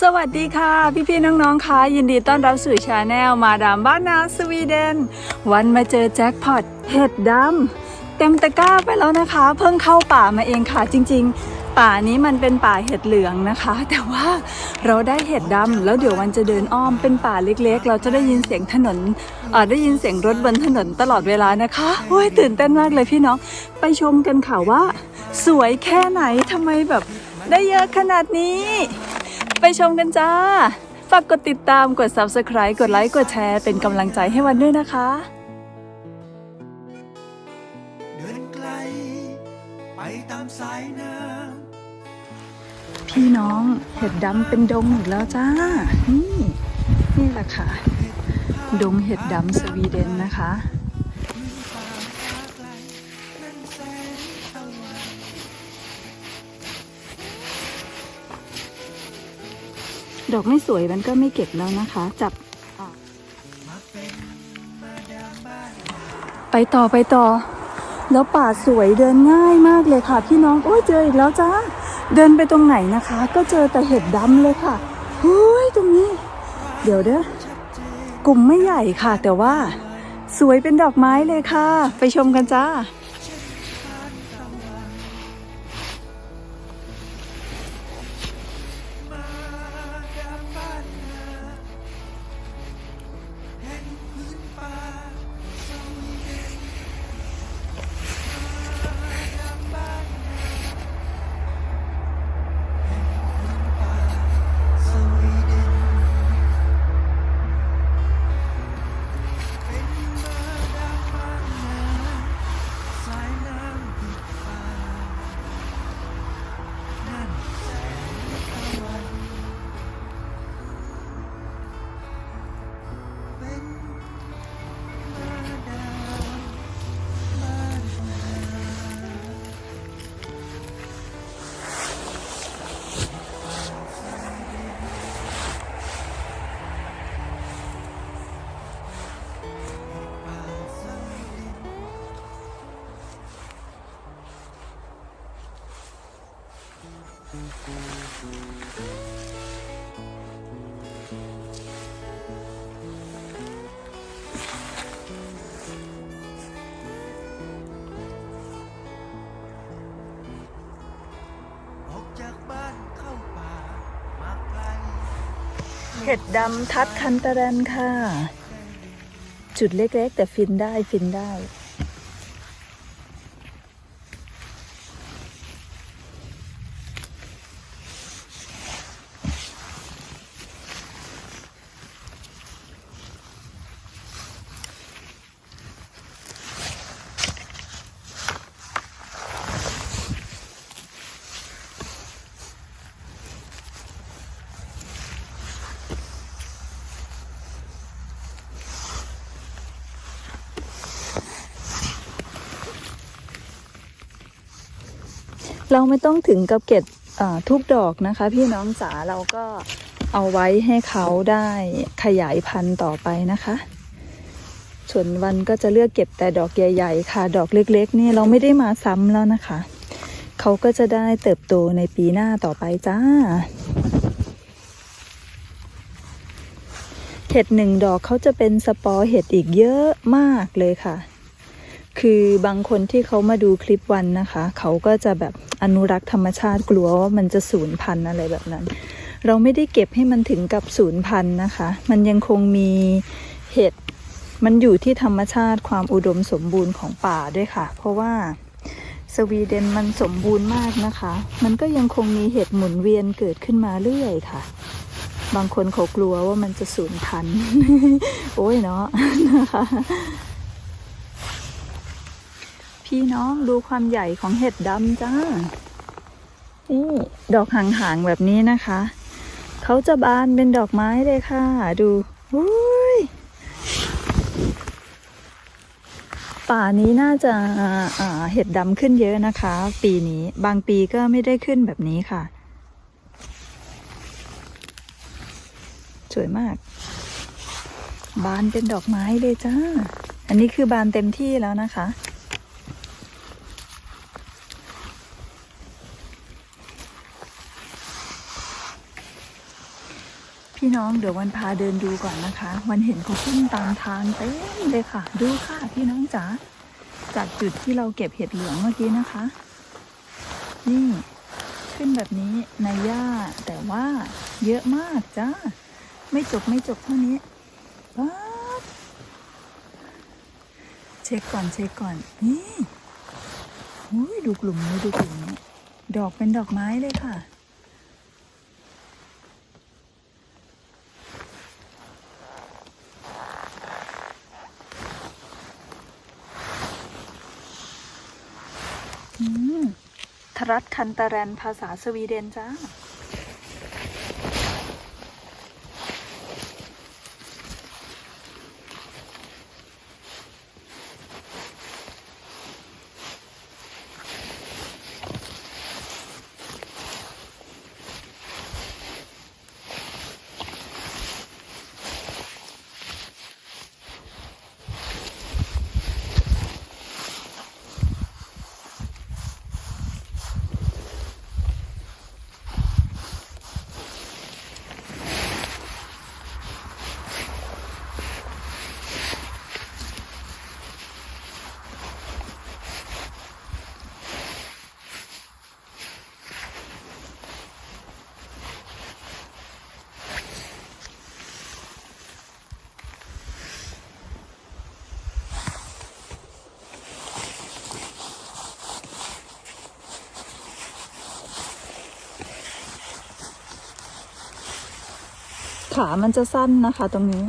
สวัสดีค่ะ พี่ๆน้องๆค่ะยินดีต้อนรับสู่ชาแนลมาดามบ้านนาสวีเดน วันมาเจอแจ็คพอตเห็ดดำเต็มตะกร้าไปแล้วนะคะ เพิ่งเข้าป่ามาเองค่ะจริง ๆ ป่านี้มันเป็นป่าเห็ดเหลืองนะคะ แต่ว่าเราได้เห็ดดำแล้วเดี๋ยววันจะเดินอ้อมเป็นป่าเล็กๆ เราจะได้ยินเสียงถนนได้ยินเสียงรถบนถนนตลอดเวลานะคะโอ้ยตื่นเต้นมากเลยพี่น้องไปชมกันค่ะว่า สวยแค่ไหนทำไมแบบได้เยอะขนาดนี้ ไปชมกันจ้า ฝากกดติดตามกด subscribe กดไลค์กดแชร์เป็นกำลังใจให้วันด้วยนะคะ เดินไกล ไปตามสายน้พี่น้องเห็ดดำเป็นดงอีกแล้วจ้า นี่ นี่แหละค่ะ ดงเห็ดดำสวีเดนนะคะ ดอกไม่สวยมันก็ไม่เก็บแล้วนะคะ จับไปต่อไปต่อ แล้วป่าสวยเดินง่ายมากเลยค่ะ พี่น้องโอ้ยเจออีกแล้วจ้าเดินไปตรงไหนนะคะ ก็เจอแต่เห็ดดำเลยค่ะเฮ้ยตรงนี้ เดี๋ยวเด้อกลุ่มไม่ใหญ่ค่ะ แต่ว่าสวยเป็นดอกไม้เลยค่ะ ไปชมกันจ้า เห็ดดำทัดคันตะแรนค่ะ จุดเล็กๆ แต่ฟินได้ฟินได้ เราไม่ต้องถึงกับเก็บทุกดอกนะคะ พี่น้องจ๋าเราก็เอาไว้ให้เขาได้ขยายพันธุ์ต่อไปนะคะ ส่วนวันก็จะเลือกเก็บแต่ดอกใหญ่ ๆ ค่ะ ดอกเล็ก ๆ นี่เราไม่ได้มาซ้ำแล้วนะคะ เขาก็จะได้เติบโตในปีหน้าต่อไปจ้าเห็ดหนึ่งดอกเขาจะเป็นสปอร์เห็ดอีกเยอะมากเลยค่ะ คือบางคนที่เขามาดูคลิปวันนะคะ เขาก็จะแบบอนุรักษ์ธรรมชาติกลัวว่ามันจะสูญพันธุ์อะไรแบบนั้น เราไม่ได้เก็บให้มันถึงกับสูญพันธุ์นะคะ มันยังคงมีเห็ดมันอยู่ที่ธรรมชาติความอุดมสมบูรณ์ของป่าด้วยค่ะ เพราะว่าสวีเดนมันสมบูรณ์มากนะคะ มันก็ยังคงมีเห็ดหมุนเวียนเกิดขึ้นมาเรื่อยค่ะ บางคนเขากลัวว่ามันจะสูญพันธุ์ โอ้ยเนาะนะคะ พี่น้องดูความใหญ่ของเห็ดดำจ้า นี่ดอกหางๆแบบนี้นะคะ เขาจะบานเป็นดอกไม้เลยค่ะ ดูอุ้ยป่านี้น่าจะเห็ดดำขึ้นเยอะนะคะ ปีนี้บางปีก็ไม่ได้ขึ้นแบบนี้ค่ะ สวยมาก บานเป็นดอกไม้เลยจ้า อันนี้คือบานเต็มที่แล้วนะคะ พี่น้องเดี๋ยววันพาเดินดูก่อนนะคะ วันเห็นเขาขึ้นตามทางเต็มเลยค่ะ ดูค่ะพี่น้องจ๋าจากจุดที่เราเก็บเห็ดเหลืองเมื่อกี้นะคะ นี่ขึ้นแบบนี้ในหญ้าแต่ว่าเยอะมากจ้าไม่จบไม่จบเท่านี้ป๊าบเช็คก่อนเช็คก่อนนี่ดูกลุ่มนี้ดูกลุ่มนี้ ดอกเป็นดอกไม้เลยค่ะ อืมท รัตคันตาแรนภาษาสวีเดนจ้า ขามันจะสั้นนะคะตรงนี้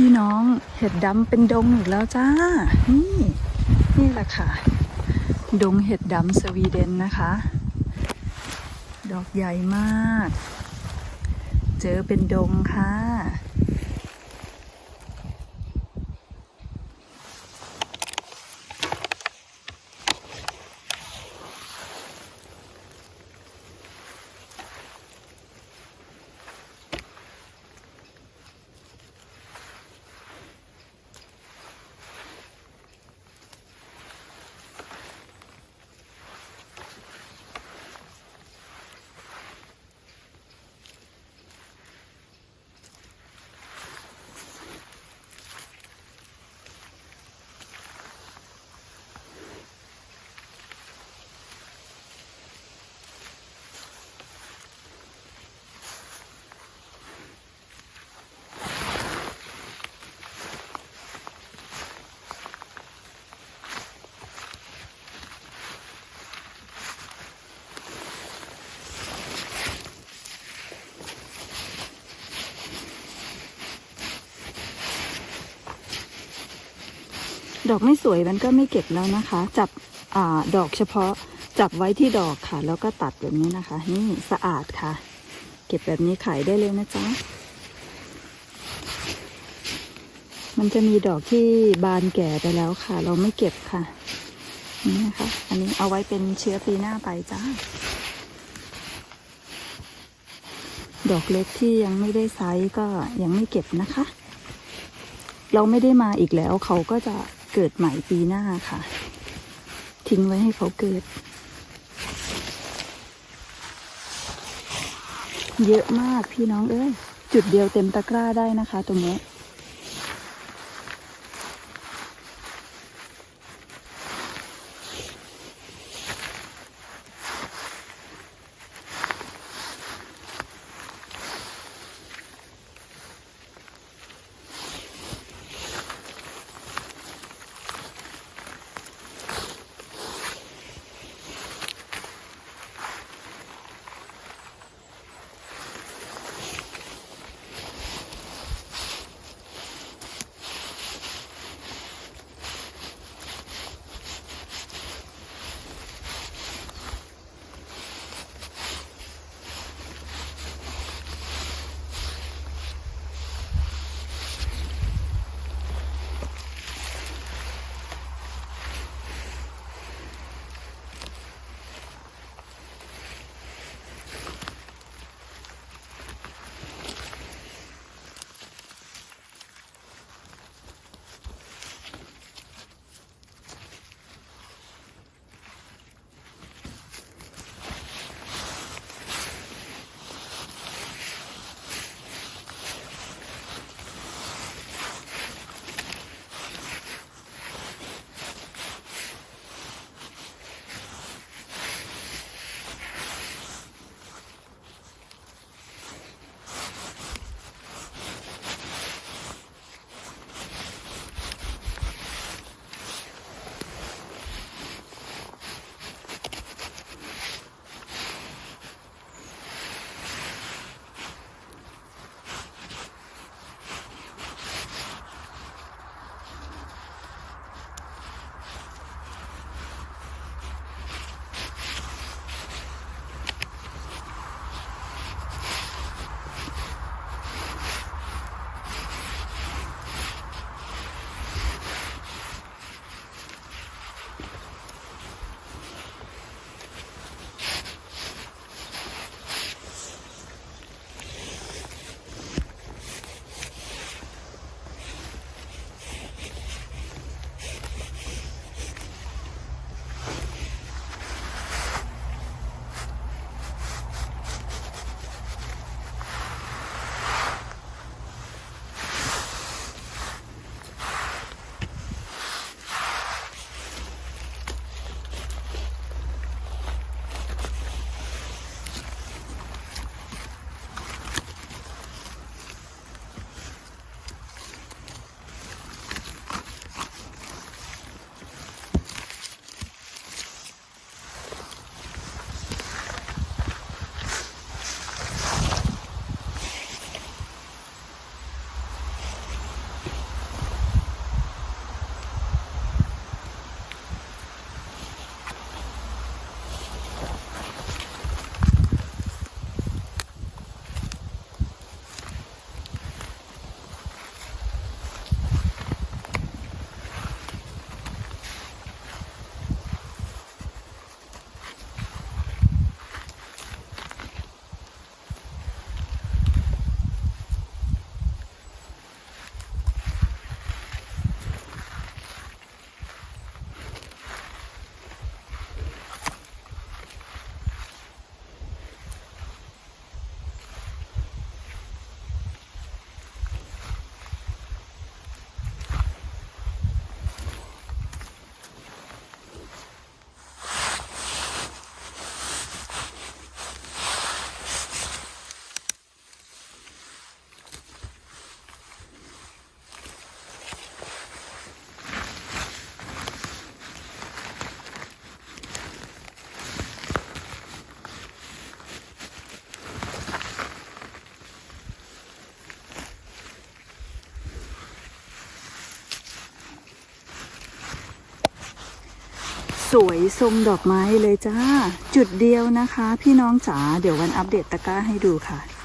พี่น้องเห็ดดำเป็นดงอีกแล้วจ้า นี่ นี่แหละค่ะ ดงเห็ดดำสวีเดนนะคะ ดอกใหญ่มาก เจอเป็นดงค่ะ ดอกไม่สวยมันก็ไม่เก็บแล้วนะคะ จับอดอกเฉพาะจับไว้ที่ดอกค่ะ แล้วก็ตัดแบบนี้นะคะ นี่สะอาดค่ะ เก็บแบบนี้ขายได้เลยนะจ๊ะมันจะมีดอกที่บานแก่ไปแล้วค่ะ เราไม่เก็บค่ะ นี่นะคะ อันนี้เอาไว้เป็นเชื้อปีหน้าไปจ้าดอกเล็กที่ยังไม่ได้ไซส์ก็ยังไม่เก็บนะคะ เราไม่ได้มาอีกแล้วเขาก็จะ เกิดใหม่ปีหน้าค่ะ ทิ้งไว้ให้เขาเกิด เยอะมากพี่น้องเอ้ยจุดเดียวเต็มตะกร้าได้นะคะ ตรงนี้ สวยทรงดอกไม้เลยจ้า จุดเดียวนะคะ พี่น้องจ๋าเดี๋ยววันอัปเดตตะกร้าให้ดูค่ะ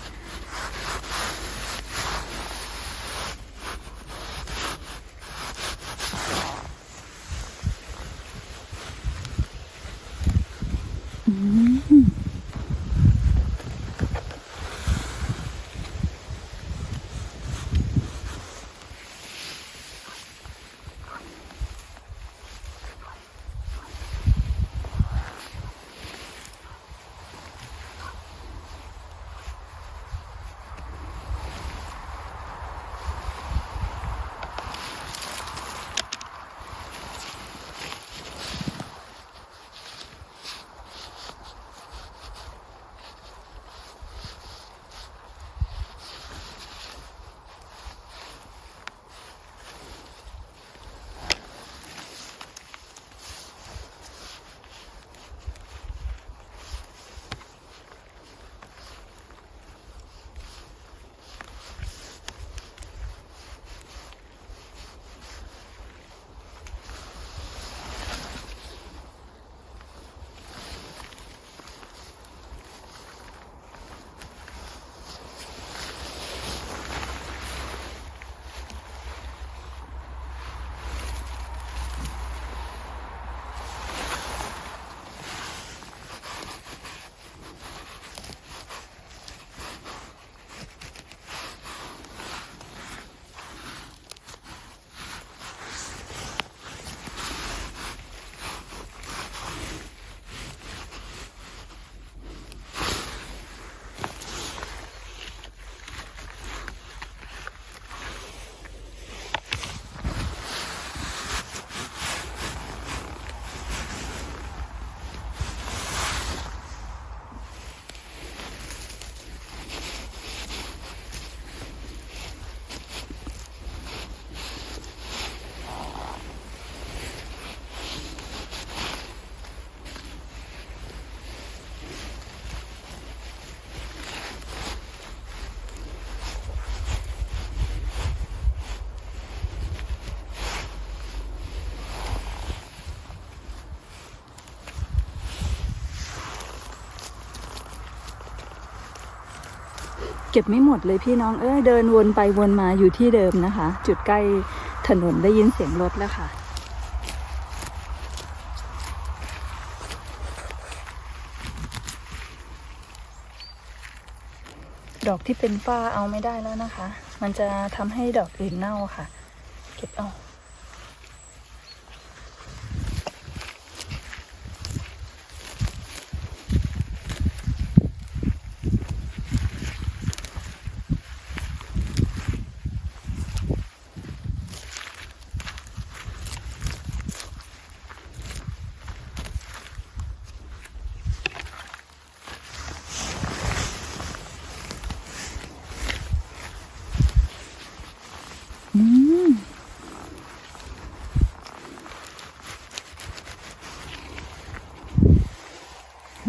เก็บไม่หมดเลยพี่น้องเอ้ยเดินวนไปวนมาอยู่ที่เดิมนะคะ จุดใกล้ถนนได้ยินเสียงรถแล้วค่ะ ดอกที่เป็นฝ้าเอาไม่ได้แล้วนะคะ มันจะทำให้ดอกอื่นเน่าค่ะ เก็บเอา อืม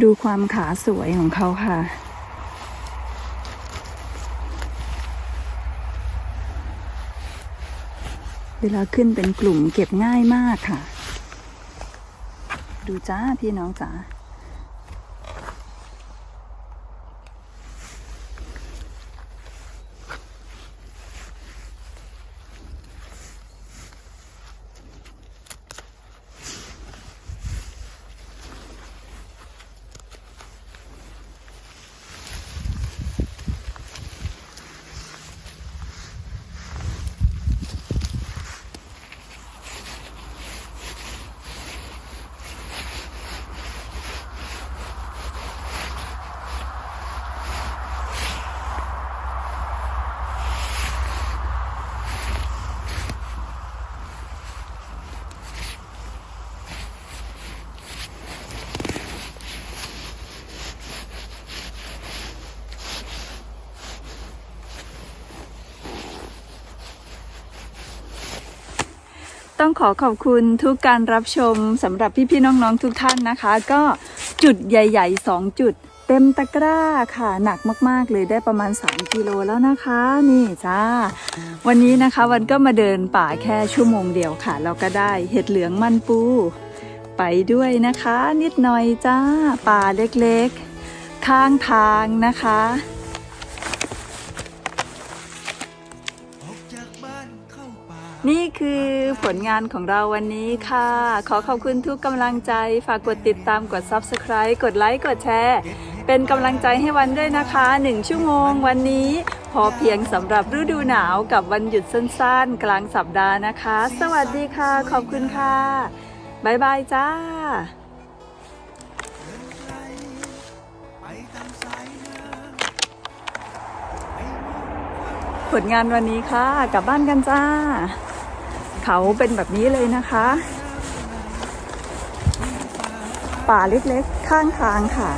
ดูความขาสวยของเขาค่ะ เวลาขึ้นเป็นกลุ่มเก็บง่ายมากค่ะ ดูจ้าพี่น้องจ๋า ต้องขอขอบคุณทุกการรับชมสำหรับพี่ๆน้องๆทุกท่านนะคะ ก็จุดใหญ่ๆ 2 จุด เต็มตะกร้าค่ะ หนักมากๆเลยได้ประมาณ 3 กิโลแล้วนะคะ นี่จ้า วันนี้นะคะวันก็มาเดินป่าแค่ชั่วโมงเดียวค่ะ เราก็ได้เห็ดเหลืองมันปู ไปไปด้วยนะคะ นิดหน่อยจ้า ป่าเล็กๆ ข้างทางนะคะ นี่คือผลงานของเราวันนี้ค่ะ ขอขอบคุณทุกกำลังใจ ฝากกดติดตามกด Subscribe กดไลค์กดแชร์ เป็นกำลังใจให้วันด้วยนะคะ 1 ชั่วโมงวันนี้ พอเพียงสำหรับฤดูหนาวกับวันหยุดสั้นๆ กลางสัปดาห์นะคะ สวัสดีค่ะ ขอบคุณค่ะ บ๊ายบายจ้าผลงานวันนี้ค่ะ กลับบ้านกันจ้า เขาเป็นแบบนี้เลยนะคะ ป่าเล็กๆ ข้างทางค่ะ